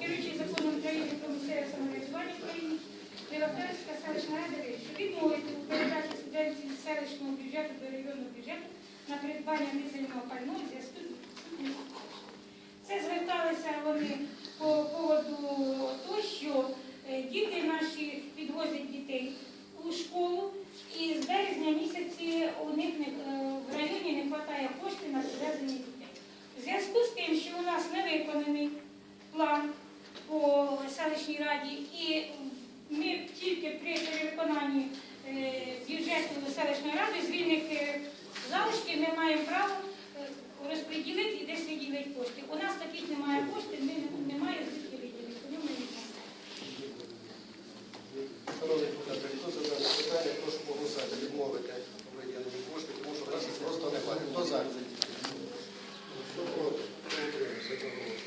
керуючий законом України про місцеве самоврядування в країні, селищна рада вирішує відмовити у передачі субвенції з селищного бюджету до районного бюджету на придбання дизельного пального в. Це зверталися вони по поводу того, що е, діти наші підвозять дітей у школу, і з березня місяці у них е, в районі не вистачає коштів на підвезення дітей. У зв'язку з тим, що у нас не виконаний план по селищній раді, і ми тільки при перевиконанні е, бюджету селищної ради з вільних е, залишків ми маємо право е, розподілити і десь виділити кошти. У нас таких немає коштів, ми не- немає звідки виділити, тому ми не знаємо. Шановні депутати, хто за дане питання, прошу проголосувати, відмовити у виділенні коштів, тому що в нас їх просто немає. Хто за? Хто проти? Хто утримався? Одноголосно.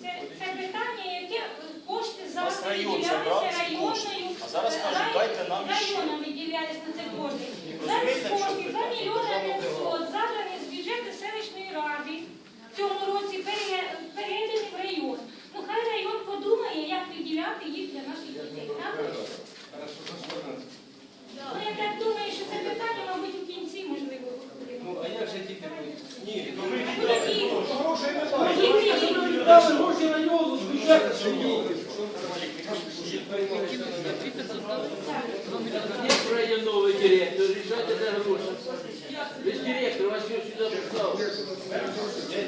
Це, це питання, яке е, кошти нас завжди район забрав ці кошти. А зараз кажуть, дайте нам ще. Районом виділялись на це кошти. Зараз розумієте, що кошти це за таке? мільйона 500 забрані з бюджету селищної ради. В цьому році пере- передані в район. Ну хай район подумає, як виділяти їх для наших дітей. так? Ну я так думаю, що це питання, мабуть, у кінці можливо. Ну, а як же тільки Ні, ну А куди діти? грошей Діти немає. Дали гроші району з бюджету сьогодні. Нет районного директора, решайте на гроши. Вы же директор, вас все сюда поставил.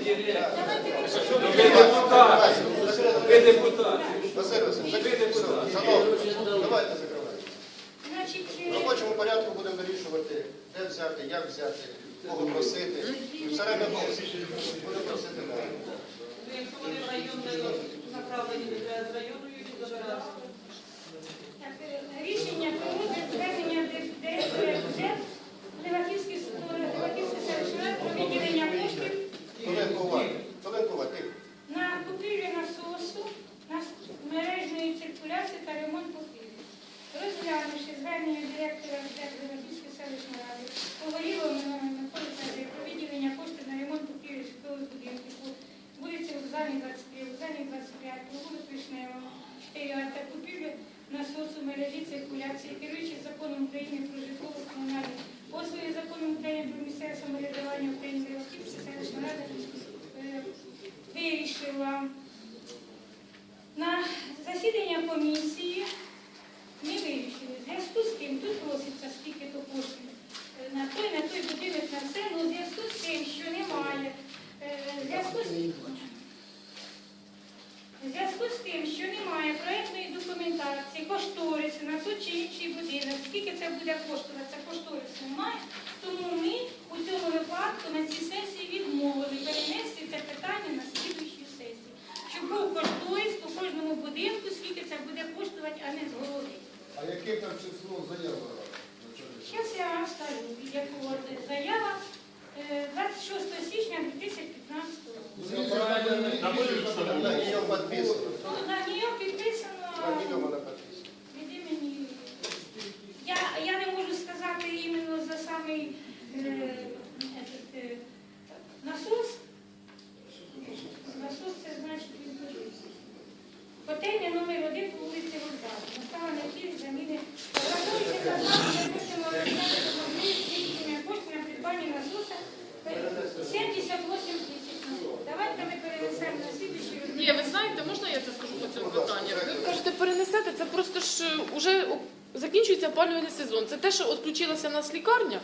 Я директор. Ви депутат. Ви депутат. Василь Васильович, закрийте все. Шановні, давайте закривати. Значить, В робочому порядку будемо вирішувати, де взяти, як взяти, кого просити. І все время будемо просити. Ну, Якщо вони в район направлені, треба з району їх забирати. Рішення розгляд звернення ди- директора бюджет Леваківської Леваківської селищної ради про виділення коштів Хвилинку уваги. Хвилинку уваги. Тихо. на купівлю насосу, на с- мережної циркуляції та ремонт покрівлі. Розглянувши звернення директора бюджету Леваківської селищної ради, Погорілого Миколи Федоровича про виділення коштів на ремонт покрівлі житлових будинків по вулиці Вокзальній 23, Вокзальній 25, по вулиці Вишневого, 4 та купівлю насосу мережі циркуляції, керуючи законом України про житлово комунальні послуги, законом України про місцеве самоврядування України, Леваківська селищна рада е, вирішила на засідання комісії ми вирішили. В зв'язку з тим, тут проситься скільки то коштів е, на той, на той будинок, на все, але в зв'язку з тим, що немає, е, в зв'язку з в зв'язку з тим, що немає проєктної документації, кошторису на той чи інший будинок, скільки це буде коштувати, це кошторису немає, тому ми у цьому випадку на цій сесії відмовили перенести це питання на слідуючу сесію. Щоб був кожному будинку, скільки це буде коштувати, а не з голови. А яке там число заява? Зараз я вам скажу, якого заява е, 26 січня 2015 року. Подписано. Ну, На нього підписано На нее вона підписана. від імені. Я, я не можу сказати іменно за самий е, этот, е, насос. Насос це значить він Котельня номер один по вулиці Вокзал. Настала необхідність заміни. Лабораторії казали, можливість здійснення коштів на придбання насоса 78 тисяч. Давайте ми перенесемо на слідчий Ні, ви знаєте, можна я це скажу по цьому питанню? Ви кажете, перенесете, це просто ж вже закінчується опалювальний сезон. Це те, що відключилася в нас лікарня,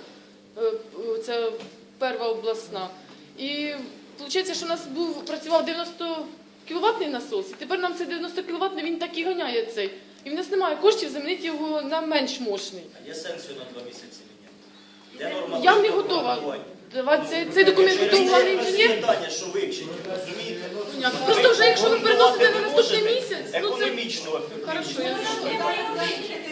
е, е, це перша обласна. І виходить, що у нас був працював 90 кіловатний насос, і тепер нам цей 90 кіловатний він так і ганяє цей. І в нас немає коштів замінити його на менш мощний. А є сенс його на два місяці міняти? Де Я не готова. Давайте цей, цей документ Через готовий чи ні? питання, що вивчені, розумієте? Понятно. Просто вже якщо ви переносите на наступний місяць, ну це економічно хорошо. Я вже.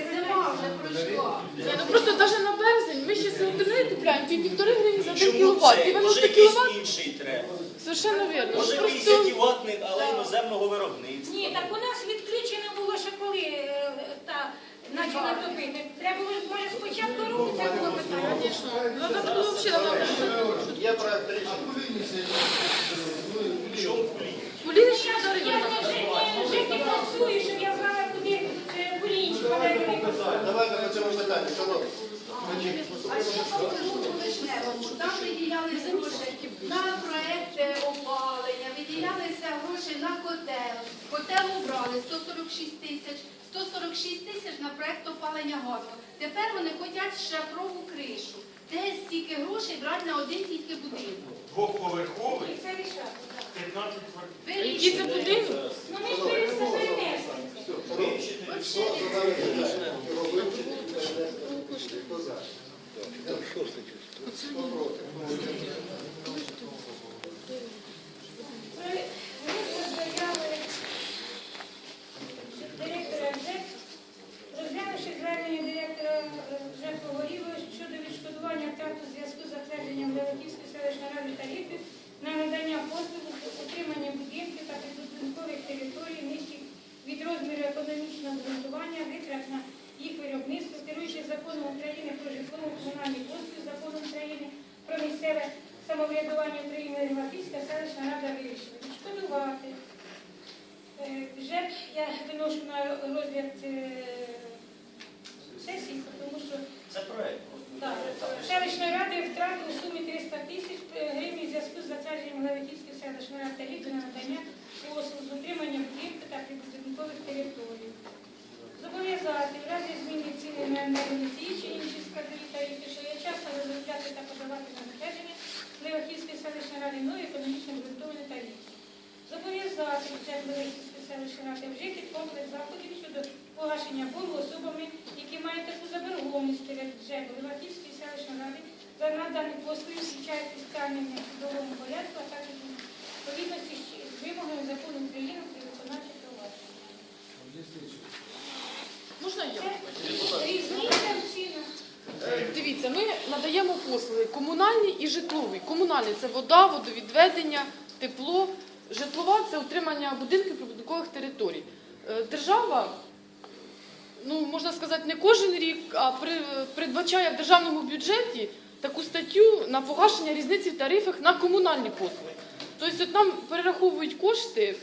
Ні, ну просто навіть на березень ми ще сьогодні купляємо пів півтори гривні за 1 Чому кіловат. це? 90 Може якийсь кіловат? інший треба? Совершенно вірно. Може Просто 50 ватний, але іноземного виробництва. Ні, так у нас відключено було ще коли е, та почала топити. Треба, може, спочатку року це було питання. Звісно. Ну, треба було взагалі Я ще ж дарили. я жити працюю, щоб я знала, куди е, кулінчик подати. Давайте по цьому питанню, шановні. А ще по Кривому Вишневому. Там виділялися гроші на проект е, гроші на котел. Котел убрали 146 тисяч, 146 тисяч на проект опалення газу. Тепер вони хочуть шафрову кришу. Де стільки грошей брати на один тільки будинок? Двохповерховий, І це рішати. так. 15 квартир. Які це будинки? Ну ми ж перенесли. Хто за дане питання? Його вивчити і перенести на комісію. Хто за? Хто проти? Директора ЖЕК, розглянувши звернення директора ЖЕК Погорілова щодо відшкодування втрат у зв'язку з затвердженням Леваківської селищної ради тарифів на надання послуг з утримання будинків та підбудинкових територій нижчих від розміру економічного обґрунтування, витрат на їх виробництво, керуючи законом України про житлово-комунальні послуги, законом України про місцеве самоврядування України Леваківська селищна рада вирішила відшкодувати Е, Бюджет я виношу на розгляд е, сесії, тому що Це проект. так, селищної ради втрати у сумі 300 тисяч гривень у зв'язку з затвердженням Левитівської селищної ради тарифу на надання послуг з утримання будинку та прибудинкових територій. Зобов'язати в разі зміни ціни на енергоносії чи інші складові тарифи, що є часто розробляти та подавати на затвердження Левахівської селищної ради нові економічно обґрунтовані тарифи. Зобов'язати бюджет Левахівської селищної ради вжити комплекс заходів щодо погашення боргу особами, які мають таку заборгованість перед бюджетом Левахівської селищної ради за надані послуги включають фіскальним в судовому порядку, а також відповідності з вимогами закону України про виконавче провадження. Можна я? Різниця в цінах. Е, Дивіться, ми надаємо послуги комунальні і житлові. Комунальні це вода, водовідведення, тепло. Житлова це утримання будинків прибудинкових територій. Е, Держава, ну можна сказати, не кожен рік, а передбачає в державному бюджеті таку статтю на погашення різниці в тарифах на комунальні послуги. Тобто от нам перераховують кошти е,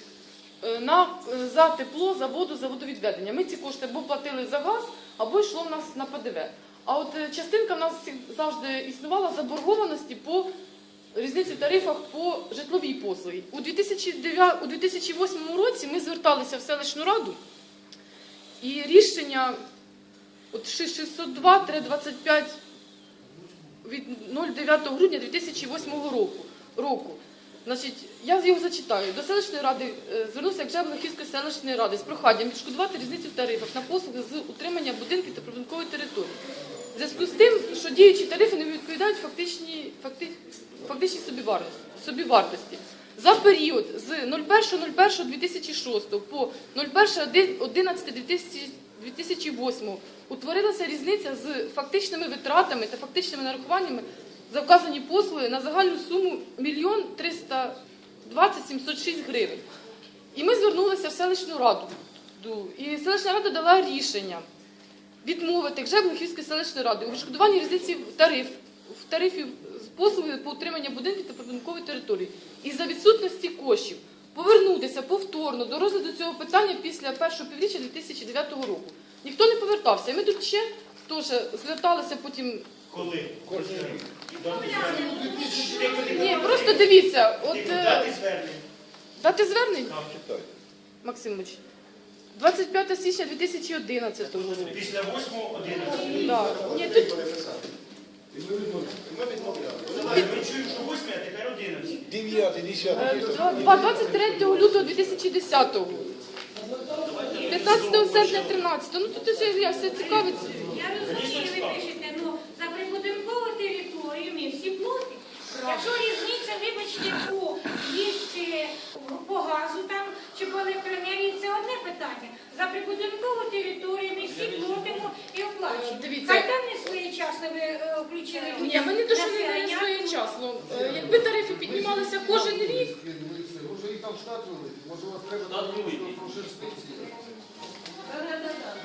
на, е, за тепло, за воду, за водовідведення. Ми ці кошти або платили за газ, або йшло в нас на ПДВ. А от е, частинка в нас завжди існувала заборгованості по різниці тарифах по житловій послугі. У 2009, у 2008 році ми зверталися в селищну раду, і рішення от 602-25 від 09 грудня 2008 року. Значить, я його зачитаю. До селищної ради е, звернувся як Жаблохівської селищної ради з проханням відшкодувати різницю в тарифах на послуги з утримання будинків та прибудинкової території. В зв'язку з тим, що діючі тарифи не відповідають фактичній, факти, собівартості, собівартості. За період з 01.01.2006 по 01.11.2008 утворилася різниця з фактичними витратами та фактичними нарахуваннями за вказані послуги на загальну суму 1 320 706 гривень. І ми звернулися в селищну раду. І селищна рада дала рішення відмовити Гжеблихівської селищної ради у відшкодуванні різниці в тариф в тарифі з послуги по утримання будинків та прибудинкової території. І за відсутності коштів повернутися повторно до розгляду цього питання після першого півріччя 2009 року. Ніхто не повертався. І ми тут ще теж зверталися потім. Коли? Ні, просто дивіться, от е, Дати звернення. дати звернень, Максимович. 25 січня 2011 року. Після 8-11. Да. Ні, тут ми чуєте, що 8, а тепер 11. 9, 10. Е, два- 23 лютого 2010 15 серпня 13 Ну тут все, я все цікавить. Я розумію, ви пишете, ну за прибудинкову територію ми всі платимо. Якщо різниця, вибачте, по їсти по газу там чи по електроенергії, це одне питання. За прибудинкову територію ми всі платимо і оплачуємо. Дивіться. Хай там не своєчасно ви е, включили. Ні, ми не то, що не своєчасно. Е, Якби тарифи піднімалися кожен рік, Може і там штат великий, може у вас треба прошерстити.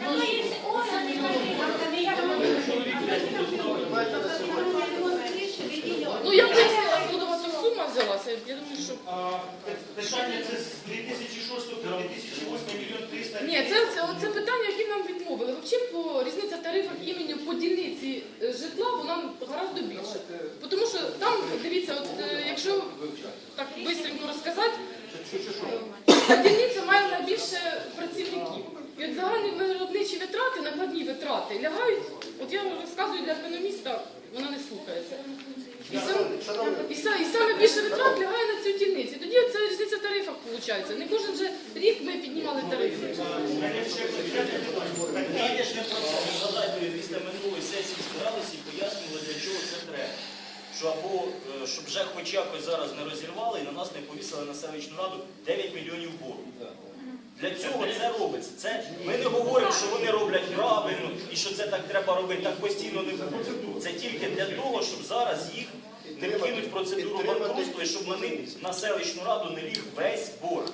То є органи, яка не як Давайте на сьогодні. Ну я откуда у ця сума взялася. Я думаю, що А, Питання це з 2006 по 2008 мільйон 300. ні, це, це, це питання, які нам відмовили. Взагалі по різниця тарифів імені по дільниці е, житла вона гораздо більше. Тому що там, дивіться, от е, якщо так швидко розказати, е, дільниця має найбільше працівників. І от загальні виробничі витрати, накладні витрати лягають, от я розказую для економіста, вона не слухається. І, сам, і, са- і саме більше витрат лягає на цю дільницю. І Тоді це різниця в тарифах виходить. Не кожен же рік ми піднімали тарифи. Питання. Ж не про це. Згадайте, після минулої сесії збиралися і пояснювали, для чого це треба. Що або е, щоб вже хоч якось зараз не розірвали і на нас не повісили на селищну раду 9 мільйонів боргу. Для цього це робиться. Це ми не говоримо, що вони роблять правильно і що це так треба робити, так постійно не буде. Це тільки для того, щоб зараз їх не вкинуть в процедуру банкрутства і щоб них на селищну раду не ліг весь борг.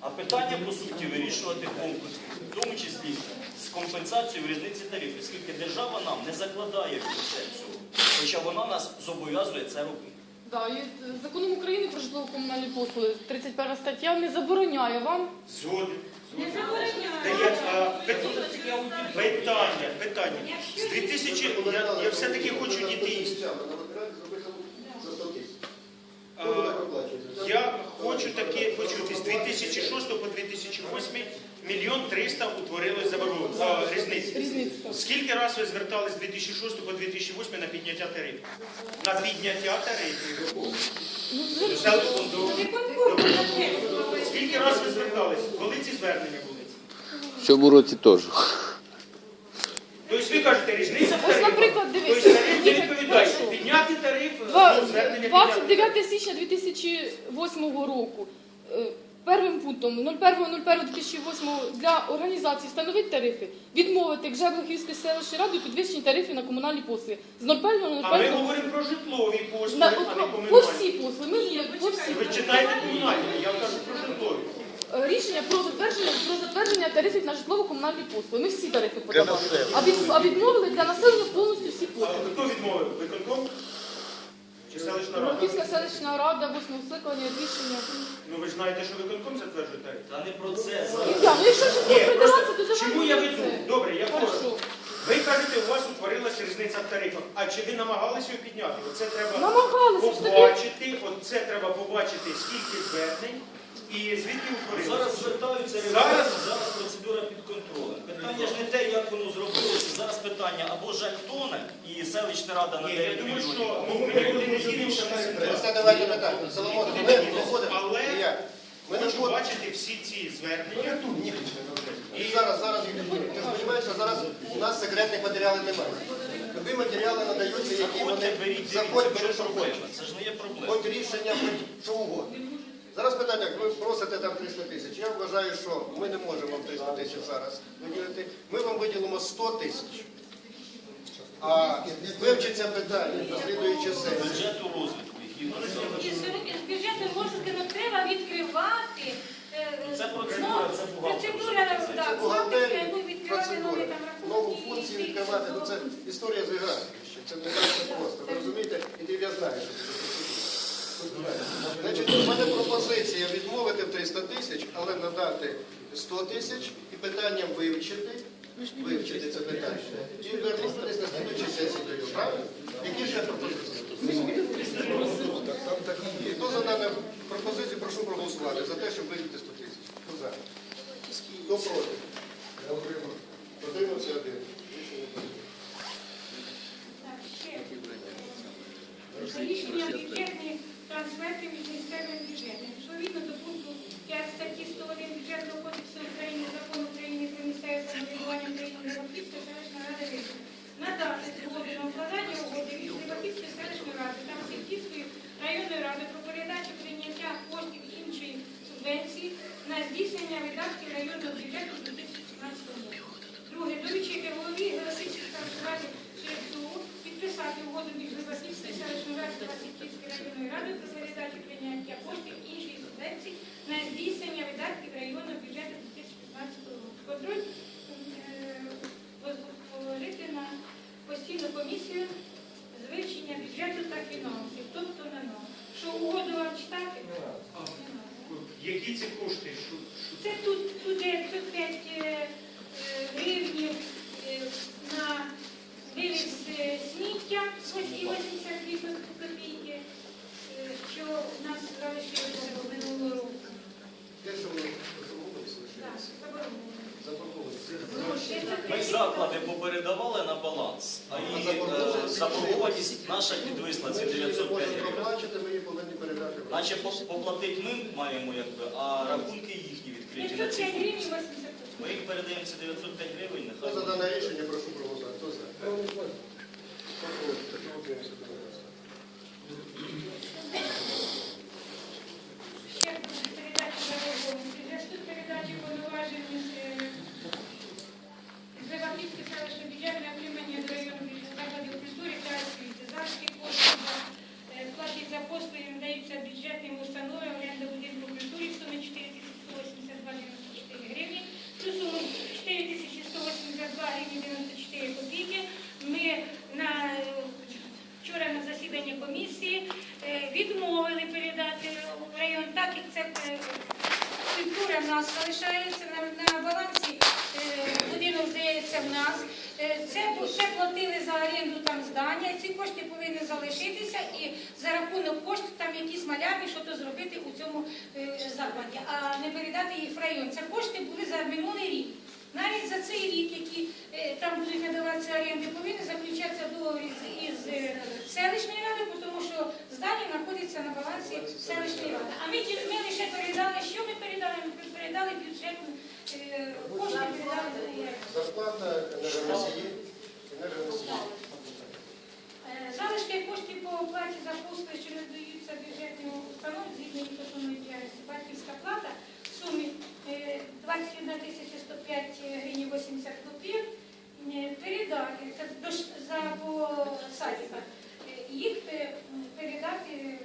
А питання, по суті, вирішувати комплексно, в тому числі з компенсацією в різниці тарифів, оскільки держава нам не закладає бюджет цього, хоча вона нас зобов'язує це робити. Да, і е, законом України про житлово-комунальні послуги 31 стаття не забороняє вам Згоден. не забороняє. Питання, питання. З 2000, я, я все-таки хочу дітей. Я хочу таки почути, з 2006 по 2008 мільйон 300 утворилось заборгованості, а, різниці. Скільки раз ви звертались з 2006 по 2008 на підняття тарифів? На підняття тарифів. Ну, Скільки раз ви звертались? Коли ці звернення були? В цьому році теж. Тобто ви кажете, різниця Ось, наприклад, Тобто тариф не відповідає. прошу. Підняти тариф, Два- ну, звернення підняти. 29 січня 2008 року. е, Первим пунктом 01.01.2008 для організації встановити тарифи, відмовити Гжеблахівської селищної ради у підвищенні тарифів на комунальні послуги. З 01.01 А ми говоримо про житлові послуги, а не по комунальні. всі послуги. Ми по всі Ви читаєте комунальні, я кажу про житлові. Рішення про затвердження про затвердження тарифів на житлово-комунальні послуги. Ми всі тарифи подавали. А, від, а відмовили для населення повністю всі А послуги. хто відмовив? Виконком? Чи селищна рада? Роківська селищна рада, восьмого скликання, рішення. Ну ви ж знаєте, що виконком затверджує тариф. Та не про це Ну, зараз. я, ну якщо щось Ні, не то просто чому я веду? Добре, я Хорошо. Ви кажете, у вас утворилася різниця в тарифах. А чи ви намагалися її підняти? Оце треба Намагалися ж таки. побачити, оце треба побачити, скільки звернень і звідки утворилося. Зараз звертаються Зараз? зараз, зараз процедура під контролем. Питання ж не те, як воно зробилося. Зараз питання або Жак Тоне і селищна рада на Ні, 9 я думаю, мільйонів. що ну, ми не їдемо, що ми Це давайте не так. Соломон, ми виходимо. Але Ніяк. Ми не Хочу бачити всі ці звернення. І зараз, зараз, ти ж розумієш, що зараз у нас секретних матеріалів немає. Любі матеріали надаються, які вони беріть, дивіться, заходять, ж що проблема. хочуть. Це ж не є проблема. Хоч рішення, хоч що угодно. Зараз питання, ви просите там 300 тисяч. Я вважаю, що ми не можемо вам 300 тисяч зараз виділити. Ми вам виділимо 100 тисяч. А вивчиться питання на слідуючі сесії. Бюджету розвитку, який у нас І зараз. з з бюджету розвитку не треба відкривати. е, Це процедура, ну, це бухгалтерська. Процедура, Це так, бухгалтерська, бухгалтерія, відкривати нові процедура. там. Нову функцію відкривати, ну це історія з іграшки. Це не так все просто. Ви розумієте? І я знаю, що це. Значить, у мене пропозиція відмовити 300 тисяч, але надати 100 тисяч і питанням вивчити, вивчити це питання. І вернутися на слідчій сесії до його, правильно? Які ще пропозиції? Хто за дану пропозицію, прошу проголосувати за те, щоб виділити 100 тисяч. Хто за? Хто проти? Я отримав. Отримався один. Трансфертів між місцевими бюджетами. Відповідно до пункту 5 статті 101 Бюджетного кодексу України, Закону України про місцеве самоврядування України Леваківська селищна рада вирішила надати згоду на укладання угоди між Леваківською селищною радою та Масівківською районною радою про передачу прийняття коштів іншої субвенції на здійснення видатків районного бюджету у 2017 році. Друге, доручити голові Голосівської селищної ради підписати угоду між Васильською селищною радою та Васильківською районною радою про передачу прийняття коштів іншої субвенції на здійснення видатків районного бюджету 2015 року. контроль е, положити на постійну комісію з вивчення бюджету та фінансів, тобто на нас. Що угоду вам читати? Не надо. Які ці кошти? Що, що Це тут, тут 905 е, е, гривнів е, на вивіз е, сміття ось і 82 копійки, е, що у нас залишилося в минулого року. Те, що ви заборгованість Так, лишилися. заборонено. Заборгованість. Ми заклади попередавали на баланс, а і заборгованість е, заборгованість наша підвисла, це Ми ж її 905 гривень. проплачити, ми її повинні передати. Наче по- поплатити ми маємо, якби, а рахунки їхні відкриті на ці 505 фонди. гривень 80 Ми їх передаємо ці 905 гривень, Хто за нехай. дане рішення, прошу проголосувати. Хто за? Хто проти? Утримався? Ще передачі заборгованості. В зв'язку з передачі повноважень з е, з Леваківської селищної бюджету на отримання до району закладів культури та освіти. Залишки коштів за е, платі за послуги надаються бюджетним установам оренда будинку культури в сумі 4182,94 гривні. Цю суму 4182 гривні 94 копійки ми на е, вчора на засіданні комісії е, відмовили передати в район, так як це е, культура в нас залишається на, на балансі, е, будинок здається в нас. Е, Це, бу- це платили за оренду там здання, ці кошти повинні залишитися за рахунок коштів там якісь малярні, що то зробити у цьому е, закладі, а не передати їх в район. Це кошти були за минулий рік. Навіть за цей рік, які е, там будуть надаватися оренди, повинні заключатися договір із е, селищною радою, тому що здання знаходиться на балансі селищної ради. А ми, ми лише передали, що ми передали? Ми передали бюджетну кошти, передали. Зарплата енергоносії. Енергоносії. Е, Залишки коштів по оплаті за послуги, що надаються бюджетним установ, згідно їх основної діяльності, батьківська плата в сумі е, 21 тисяча 105 гривень 80 копійок е, передати це за по садиках. Е, Їх е, передати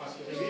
Parce que, oui.